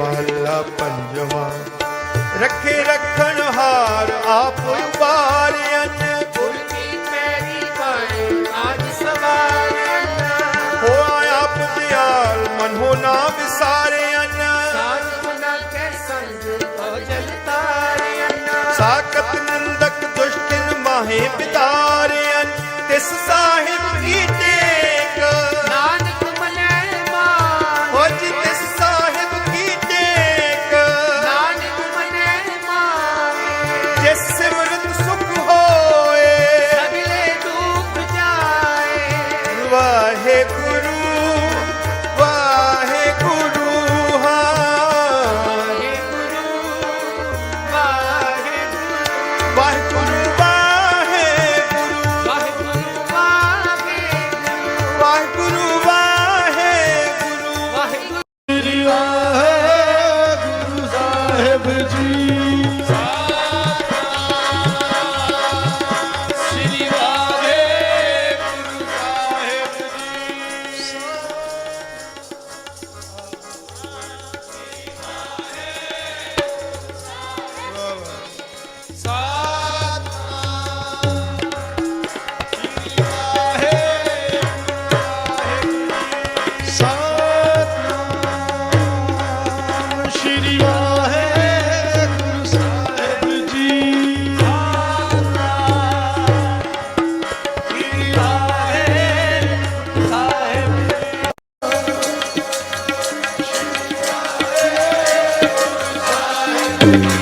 ਮਹੱਲਾ ਪੰਜਵਾਂ। ਰੱਖੇ ਰੱਖਣ ਹਾਰ ਆਪ ਉਬਾਰਿਆ ਨੇ ਨਾ ਵਿਸਾਰਿਆ ਨਾ ਨੰਦਕ ਦੁਸ਼ਟਨ ਮਾਹੇ ਬਿਤਾਰਿਆ ਤਿਸ ਸਾ પ્રભુજી. Mm.